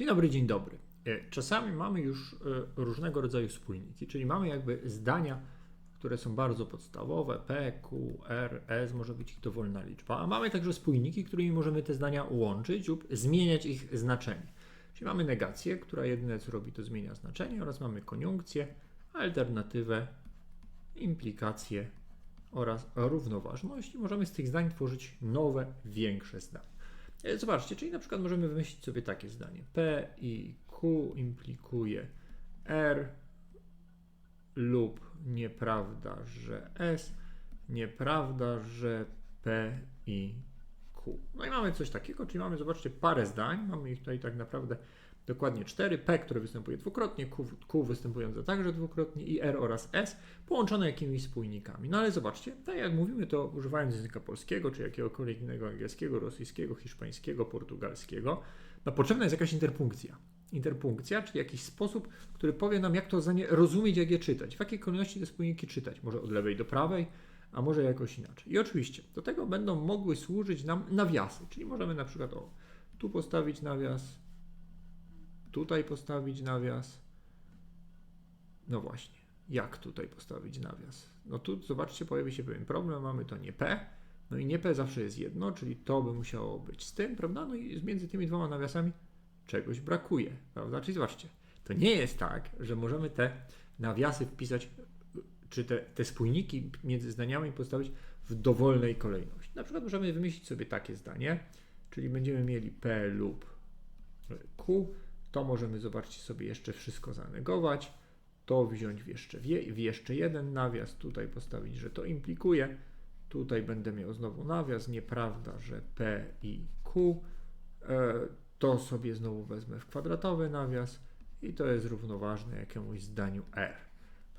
Dzień dobry, dzień dobry. E, Czasami mamy już e, różnego rodzaju spójniki, czyli mamy jakby zdania, które są bardzo podstawowe, P, Q, R, S, może być ich dowolna liczba, a mamy także spójniki, którymi możemy te zdania łączyć lub zmieniać ich znaczenie. Czyli mamy negację, która jedyne co robi to zmienia znaczenie oraz mamy koniunkcję, alternatywę, implikację oraz równoważność i możemy z tych zdań tworzyć nowe, większe zdania. E, Zobaczcie, czyli na przykład możemy wymyślić sobie takie zdanie. P i Q implikuje R lub nieprawda, że S, nieprawda, że P i. No i mamy coś takiego, czyli mamy, zobaczcie, parę zdań. Mamy ich tutaj tak naprawdę dokładnie cztery. P, które występuje dwukrotnie, Q, Q występujące także dwukrotnie i R oraz S połączone jakimiś spójnikami. No ale zobaczcie, tak jak mówimy to używając języka polskiego, czy jakiegokolwiek innego angielskiego, rosyjskiego, hiszpańskiego, portugalskiego, no potrzebna jest jakaś interpunkcja. Interpunkcja, czyli jakiś sposób, który powie nam, jak to zdanie rozumieć, jak je czytać, w jakiej kolejności te spójniki czytać. Może od lewej do prawej, a może jakoś inaczej. I oczywiście do tego będą mogły służyć nam nawiasy, czyli możemy na przykład o, tu postawić nawias, tutaj postawić nawias. No właśnie, jak tutaj postawić nawias? No tu zobaczcie, pojawi się pewien problem, mamy to nie P, no i nie P zawsze jest jedno, czyli to by musiało być z tym, prawda? No i między tymi dwoma nawiasami czegoś brakuje, prawda? Czyli zobaczcie, to nie jest tak, że możemy te nawiasy wpisać, czy te, te spójniki między zdaniami postawić w dowolnej kolejności. Na przykład możemy wymyślić sobie takie zdanie, czyli będziemy mieli P lub Q, to możemy, zobaczcie sobie, jeszcze wszystko zanegować, to wziąć w jeszcze, w jeszcze jeden nawias, tutaj postawić, że to implikuje, tutaj będę miał znowu nawias, nieprawda, że P i Q, e, to sobie znowu wezmę w kwadratowy nawias i to jest równoważne jakiemuś zdaniu R.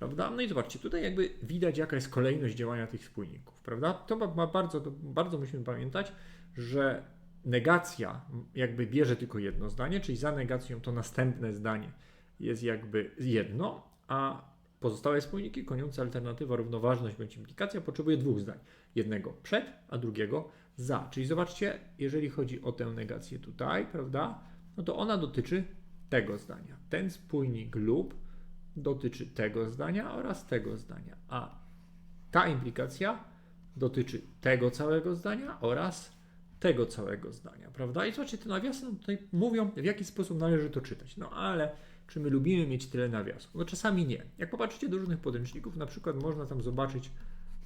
Prawda? No i zobaczcie, tutaj jakby widać, jaka jest kolejność działania tych spójników, prawda? To ma, bardzo, to bardzo musimy pamiętać, że negacja jakby bierze tylko jedno zdanie, czyli za negacją to następne zdanie jest jakby jedno, a pozostałe spójniki, koniunkcja, alternatywa, równoważność bądź implikacja potrzebuje dwóch zdań. Jednego przed, a drugiego za. Czyli zobaczcie, jeżeli chodzi o tę negację tutaj, prawda, no to ona dotyczy tego zdania. Ten spójnik lub dotyczy tego zdania oraz tego zdania, a ta implikacja dotyczy tego całego zdania oraz tego całego zdania, prawda? I zobaczcie, te nawiasy nam tutaj mówią, w jaki sposób należy to czytać. No ale czy my lubimy mieć tyle nawiasów? No czasami nie. Jak popatrzycie do różnych podręczników, na przykład można tam zobaczyć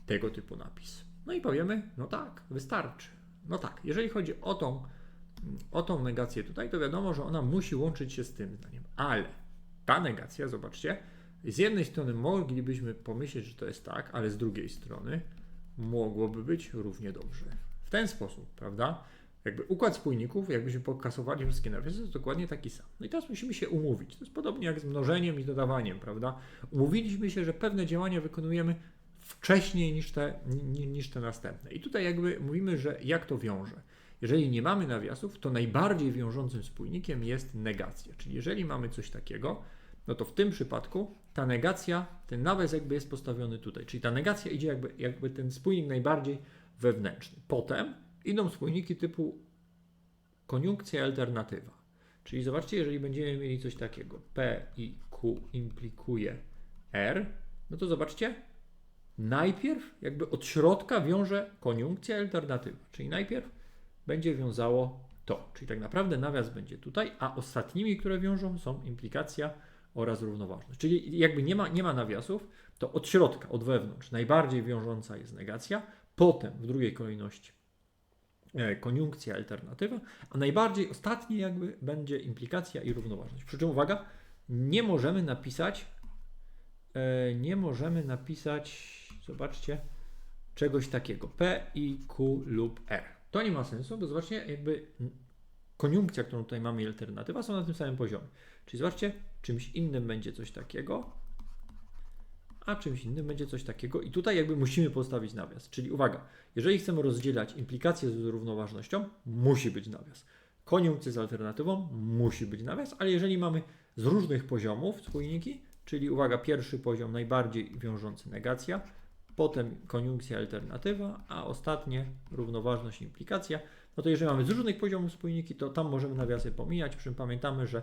tego typu napis. No i powiemy, no tak, wystarczy. No tak, jeżeli chodzi o tą, o tą negację tutaj, to wiadomo, że ona musi łączyć się z tym zdaniem, ale ta negacja, zobaczcie, z jednej strony moglibyśmy pomyśleć, że to jest tak, ale z drugiej strony mogłoby być równie dobrze. W ten sposób, prawda? Jakby układ spójników, jakbyśmy pokasowali wszystkie nawiasy, jest dokładnie taki sam. No i teraz musimy się umówić. To jest podobnie jak z mnożeniem i dodawaniem, prawda? Umówiliśmy się, że pewne działania wykonujemy wcześniej niż te, niż te następne. I tutaj jakby mówimy, że jak to wiąże. Jeżeli nie mamy nawiasów, to najbardziej wiążącym spójnikiem jest negacja. Czyli jeżeli mamy coś takiego, no to w tym przypadku ta negacja, ten nawias jakby jest postawiony tutaj. Czyli ta negacja idzie jakby, jakby ten spójnik najbardziej wewnętrzny. Potem idą spójniki typu koniunkcja alternatywa. Czyli zobaczcie, jeżeli będziemy mieli coś takiego, P i Q implikuje R, no to zobaczcie, najpierw jakby od środka wiąże koniunkcja alternatywa. Czyli najpierw będzie wiązało to. Czyli tak naprawdę nawias będzie tutaj, a ostatnimi, które wiążą są implikacja oraz równoważność. Czyli jakby nie ma, nie ma nawiasów, to od środka, od wewnątrz najbardziej wiążąca jest negacja, potem w drugiej kolejności e, koniunkcja, alternatywa, a najbardziej ostatnie jakby będzie implikacja i równoważność. Przy czym uwaga, nie możemy napisać e, nie możemy napisać zobaczcie czegoś takiego P, I, Q lub R. To nie ma sensu, bo zobaczcie jakby koniunkcja, którą tutaj mamy i alternatywa są na tym samym poziomie. Czyli zobaczcie, czymś innym będzie coś takiego, a czymś innym będzie coś takiego i tutaj jakby musimy postawić nawias. Czyli uwaga, jeżeli chcemy rozdzielać implikację z równoważnością, musi być nawias. Koniunkcję z alternatywą musi być nawias, ale jeżeli mamy z różnych poziomów spójniki, czyli uwaga, pierwszy poziom najbardziej wiążący negacja, potem koniunkcja alternatywa, a ostatnie równoważność implikacja, no to jeżeli mamy z różnych poziomów spójniki, to tam możemy nawiasy pomijać, przy czym pamiętamy, że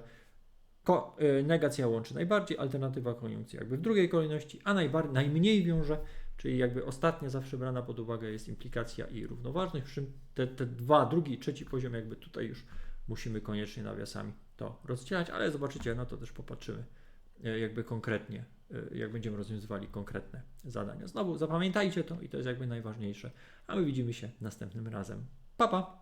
y, negacja łączy najbardziej, alternatywa koniunkcja. Jakby w drugiej kolejności, a najbar- najmniej wiąże, czyli jakby ostatnia zawsze brana pod uwagę jest implikacja i równoważność, przy czym te, te dwa, drugi trzeci poziom jakby tutaj już musimy koniecznie nawiasami to rozdzielać, ale zobaczycie, na to też popatrzymy jakby konkretnie, e, jak będziemy rozwiązywali konkretne zadania. Znowu zapamiętajcie to i to jest jakby najważniejsze, a my widzimy się następnym razem. Pa, pa!